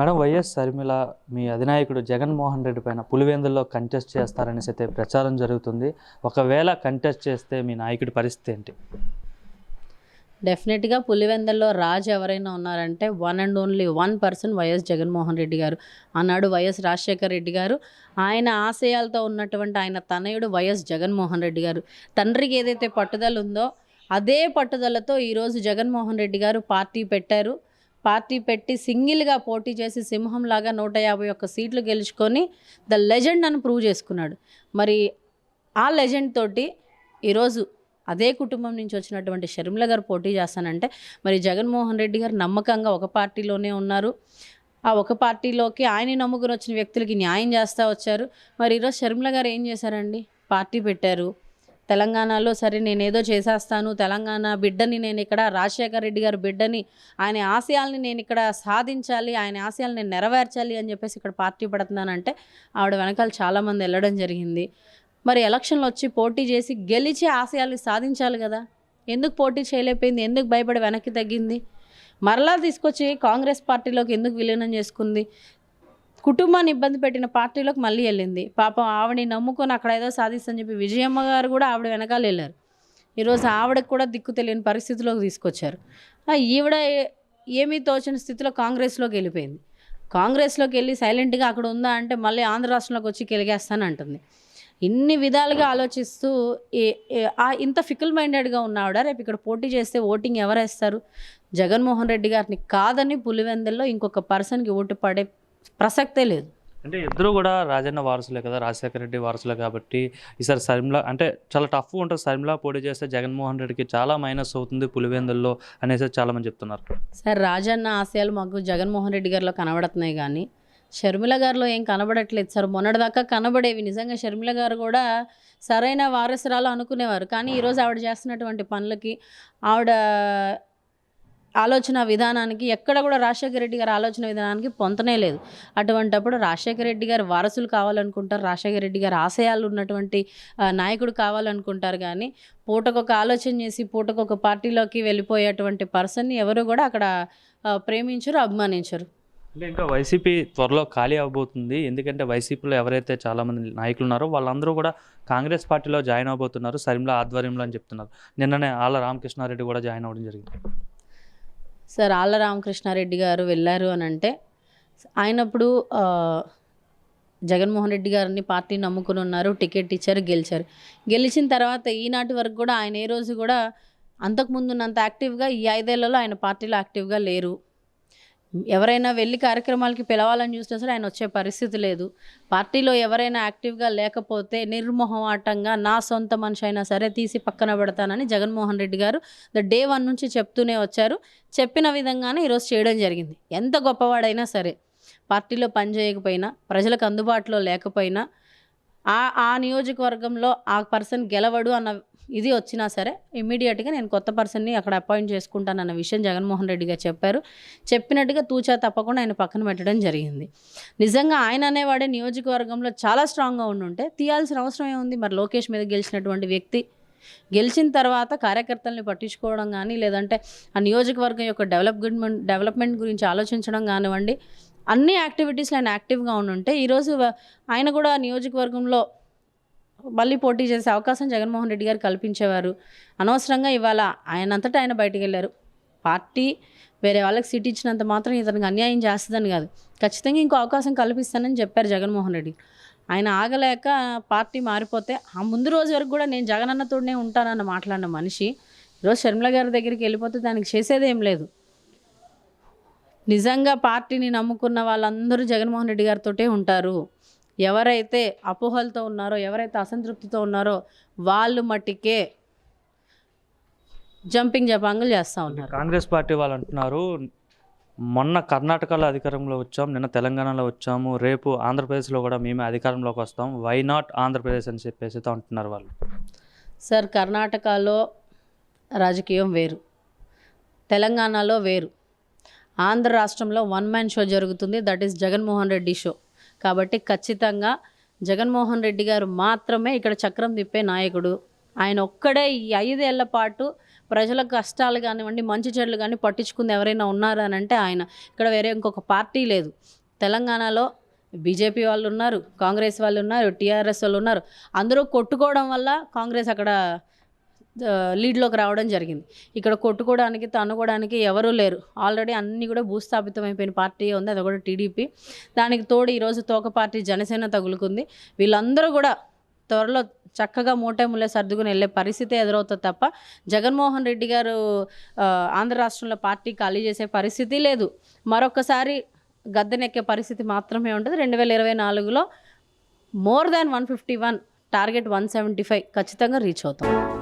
Madam YS Sharmila మీ అధినాయకుడు జగన్మోహన్ రెడ్డి పైన పులివెందుల్లో contest చేస్తారనేసి అయితే ప్రచారం జరుగుతుంది. ఒకవేళ కంటెస్ట్ చేస్తే మీ నాయకుడి పరిస్థితి ఏంటి? డెఫినెట్గా పులివెందల్లో రాజు ఎవరైనా ఉన్నారంటే one and only one person Y S Jaganmohan Reddy garu. ఆనాడు వైఎస్ రాజశేఖర రెడ్డి గారు ఆయన ఆశయాలతో ఉన్నటువంటి ఆయన తనయుడు వైఎస్ జగన్మోహన్ రెడ్డి గారు. తండ్రికి ఏదైతే పట్టుదల ఉందో అదే పట్టుదలతో ఈరోజు జగన్మోహన్ రెడ్డి గారు పార్టీ పెట్టారు. పార్టీ పెట్టి సింగిల్గా పోటీ చేసి సింహంలాగా నూట యాభై ఒక్క సీట్లు గెలుచుకొని ద లెజెండ్ అని ప్రూవ్ చేసుకున్నాడు. మరి ఆ లెజెండ్ తోటి ఈరోజు అదే కుటుంబం నుంచి వచ్చినటువంటి షర్మిల గారు పోటీ చేస్తానంటే మరి జగన్మోహన్ రెడ్డి గారు నమ్మకంగా ఒక పార్టీలోనే ఉన్నారు. ఆ ఒక పార్టీలోకి ఆయన నమ్ముకుని వచ్చిన వ్యక్తులకి న్యాయం చేస్తూ వచ్చారు. మరి ఈరోజు షర్మిల గారు ఏం చేశారండి? పార్టీ పెట్టారు. తెలంగాణలో సరే నేను ఏదో చేసేస్తాను తెలంగాణ బిడ్డని నేను ఇక్కడ రాజశేఖర రెడ్డి గారి బిడ్డని ఆయన ఆశయాల్ని నేను ఇక్కడ సాధించాలి ఆయన ఆశయాల్ని నేను నెరవేర్చాలి అని చెప్పేసి ఇక్కడ పార్టీ పడుతున్నానంటే ఆవిడ వెనకాల చాలామంది వెళ్ళడం జరిగింది. మరి ఎలక్షన్లు వచ్చి పోటీ చేసి గెలిచి ఆశయాలు సాధించాలి కదా. ఎందుకు పోటీ చేయలేకపోయింది? ఎందుకు భయపడి వెనక్కి తగ్గింది? మరలా తీసుకొచ్చి కాంగ్రెస్ పార్టీలోకి ఎందుకు విలీనం చేసుకుంది? కుటుంబాన్ని ఇబ్బంది పెట్టిన పార్టీలోకి మళ్ళీ వెళ్ళింది. పాపం ఆవిడని నమ్ముకొని అక్కడ ఏదో సాధిస్తని చెప్పి విజయమ్మ గారు కూడా ఆవిడ వెనకాల వెళ్ళారు. ఈరోజు ఆవిడకు కూడా దిక్కు తెలియని పరిస్థితిలోకి తీసుకొచ్చారు. ఈవిడ ఏమీ తోచిన స్థితిలో కాంగ్రెస్లోకి వెళ్ళిపోయింది. కాంగ్రెస్లోకి వెళ్ళి సైలెంట్గా అక్కడ ఉందా అంటే మళ్ళీ ఆంధ్ర రాష్ట్రంలోకి వచ్చి కెలిగేస్తాను అంటుంది. ఇన్ని విధాలుగా ఆలోచిస్తూ ఏ- ఇంత ఫికల్ మైండెడ్గా ఉన్నావిడ రేపు ఇక్కడ పోటీ చేస్తే ఓటింగ్ ఎవరేస్తారు జగన్మోహన్ రెడ్డి గారిని కాదని పులివెందుల్లో ఇంకొక పర్సన్కి ఓటు పడే ప్రసక్తే లేదు. అంటే ఇద్దరు కూడా రాజన్న వారసులే కదా రాజశేఖర రెడ్డి వారసులే కాబట్టి ఈసారి శర్మిల అంటే చాలా టఫ్ ఉంటుంది. శర్మిల పోటీ చేస్తే జగన్మోహన్ రెడ్డికి చాలా మైనస్ అవుతుంది పులివెందుల్లో అనేసి చాలా మంది చెప్తున్నారు. సార్ రాజన్న ఆశయాలు మాకు జగన్మోహన్ రెడ్డి గారిలో కనబడుతున్నాయి కానీ షర్మిల గారిలో ఏం కనబడట్లేదు సార్. మొన్నటిదాకా కనబడేవి. నిజంగా షర్మిల గారు కూడా సరైన వారసురాలు అనుకునేవారు. కానీ ఈరోజు ఆవిడ చేస్తున్నటువంటి పనులకి ఆవిడ ఆలోచన విధానానికి ఎక్కడ కూడా రాజశేఖర రెడ్డి గారి ఆలోచన విధానానికి పొంతనే లేదు. అటువంటప్పుడు రాజశేఖర రెడ్డి గారు వారసులు కావాలనుకుంటారు రాజశేఖర రెడ్డి గారి ఆశయాలు ఉన్నటువంటి నాయకుడు కావాలనుకుంటారు కానీ పూటకొక ఆలోచన చేసి పూటకొక పార్టీలోకి వెళ్ళిపోయేటువంటి పర్సన్ని ఎవరు కూడా అక్కడ ప్రేమించరు అభిమానించరు. అంటే ఇంకా వైసీపీ త్వరలో ఖాళీ అవబోతుంది ఎందుకంటే వైసీపీలో ఎవరైతే చాలా మంది నాయకులు ఉన్నారో వాళ్ళందరూ కూడా కాంగ్రెస్ పార్టీలో జాయిన్ అవబోతున్నారు సరిమ్ల ఆధ్వర్యంలో అని చెప్తున్నారు. నిన్ననే ఆళ్ళ రామకృష్ణారెడ్డి కూడా జాయిన్ అవ్వడం జరిగింది. సార్ ఆళ్ళ రామకృష్ణారెడ్డి గారు వెళ్ళారు అని అంటే ఆయనప్పుడు జగన్మోహన్ రెడ్డి గారిని పార్టీ నమ్ముకుని ఉన్నారు టికెట్ ఇచ్చారు గెలిచారు. గెలిచిన తర్వాత ఈనాటి వరకు కూడా ఆయన ఏ రోజు కూడా అంతకుముందు ఉన్నంత యాక్టివ్గా ఈ ఐదేళ్ళలో ఆయన పార్టీలో యాక్టివ్గా లేరు. ఎవరైనా వెళ్ళి కార్యక్రమాలకి పిలవాలని చూసినా సరే ఆయన వచ్చే పరిస్థితి లేదు. పార్టీలో ఎవరైనా యాక్టివ్గా లేకపోతే నిర్మోహమాటంగా నా సొంత మనిషి అయినా సరే తీసి పక్కన పెడతానని జగన్మోహన్ రెడ్డి గారు ద డే వన్ నుంచి చెప్తూనే వచ్చారు. చెప్పిన విధంగానే ఈరోజు చేయడం జరిగింది. ఎంత గొప్పవాడైనా సరే పార్టీలో పనిచేయకపోయినా ప్రజలకు అందుబాటులో లేకపోయినా ఆ ఆ నియోజకవర్గంలో ఆ పర్సన్ గెలవడు అన్న ఇది వచ్చినా సరే ఇమీడియట్గా నేను కొత్త పర్సన్ని అక్కడ అపాయింట్ చేసుకుంటానన్న విషయం జగన్మోహన్ రెడ్డి గారు చెప్పారు. చెప్పినట్టుగా తూచా తప్పకుండా ఆయన పక్కన పెట్టడం జరిగింది. నిజంగా ఆయన అనేవాడే నియోజకవర్గంలో చాలా స్ట్రాంగ్గా ఉండుంటే తీయాల్సిన అవసరం ఏముంది? మరి లోకేష్ మీద గెలిచినటువంటి వ్యక్తి గెలిచిన తర్వాత కార్యకర్తల్ని పట్టించుకోవడం కానీ లేదంటే ఆ నియోజకవర్గం యొక్క డెవలప్మెంట్ డెవలప్మెంట్ గురించి ఆలోచించడం కానివ్వండి అన్ని యాక్టివిటీస్లో ఆయన యాక్టివ్గా ఉండుంటే ఈరోజు ఆయన కూడా నియోజకవర్గంలో మళ్ళీ పోటీ చేసే అవకాశం జగన్మోహన్ రెడ్డి గారు కల్పించేవారు. అనవసరంగా ఇవాళ ఆయన అంతటా ఆయన బయటకు వెళ్ళారు. పార్టీ వేరే వాళ్ళకి సీట్ ఇచ్చినంత మాత్రం ఇతనికి అన్యాయం చేస్తుందని కాదు. ఖచ్చితంగా ఇంకో అవకాశం కల్పిస్తానని చెప్పారు జగన్మోహన్ రెడ్డి. ఆయన ఆగలేక పార్టీ మారిపోతే ఆ ముందు రోజు వరకు కూడా నేను జగనన్నతోనే ఉంటానన్న మాట్లాడిన మనిషి ఈరోజు షర్మిల గారి దగ్గరికి వెళ్ళిపోతే దానికి చేసేదేం లేదు. నిజంగా పార్టీని నమ్ముకున్న వాళ్ళందరూ జగన్మోహన్ రెడ్డి గారితోటే ఉంటారు. ఎవరైతే అపోహలతో ఉన్నారో ఎవరైతే అసంతృప్తితో ఉన్నారో వాళ్ళు మట్టికే జంపింగ్ జపాంగులు చేస్తూ ఉన్నారు. కాంగ్రెస్ పార్టీ వాళ్ళు అంటున్నారు మొన్న కర్ణాటకలో అధికారంలో వచ్చాం నిన్న తెలంగాణలో వచ్చాము రేపు ఆంధ్రప్రదేశ్లో కూడా మేమే అధికారంలోకి వస్తాం వై నాట్ ఆంధ్రప్రదేశ్ అని చెప్పేసి అంటున్నారు వాళ్ళు. సార్ కర్ణాటకలో రాజకీయం వేరు తెలంగాణలో వేరు. ఆంధ్ర రాష్ట్రంలో వన్ మ్యాన్ షో జరుగుతుంది that is Jaganmohan Reddy show కాబట్టి ఖచ్చితంగా జగన్మోహన్ రెడ్డి గారు మాత్రమే ఇక్కడ చక్రం తిప్పే నాయకుడు. ఆయన ఒక్కడే ఈ ఐదేళ్ళ పాటు ప్రజల కష్టాలు కానివ్వండి మంచి చెడులు కానీ పట్టించుకుంది ఎవరైనా ఉన్నారా అని అంటే ఆయన. ఇక్కడ వేరే ఇంకొక పార్టీ లేదు. తెలంగాణలో బీజేపీ వాళ్ళు ఉన్నారు కాంగ్రెస్ వాళ్ళు ఉన్నారు టీఆర్ఎస్ వాళ్ళు ఉన్నారు. అందరూ కొట్టుకోవడం వల్ల కాంగ్రెస్ అక్కడ లీడ్లోకి రావడం జరిగింది. ఇక్కడ కొట్టుకోవడానికి తన్నుకోవడానికి ఎవరూ లేరు. ఆల్రెడీ అన్నీ కూడా భూస్థాపితమైపోయిన పార్టీ ఉంది. అది కూడా టీడీపీ. దానికి తోడు ఈరోజు తోక పార్టీ జనసేన తగులుకుంది. వీళ్ళందరూ కూడా త్వరలో చక్కగా మూటే ముల్లే సర్దుకుని వెళ్ళే పరిస్థితి ఎదురవుతుంది తప్ప జగన్మోహన్ రెడ్డి గారు ఆంధ్ర రాష్ట్రంలో పార్టీ ఖాళీ చేసే పరిస్థితి లేదు. మరొకసారి గద్దెనెక్కే పరిస్థితి మాత్రమే ఉంటుంది రెండు వేల ఇరవై నాలుగులో more than one fifty one target one seventy five ఖచ్చితంగా రీచ్ అవుతాం.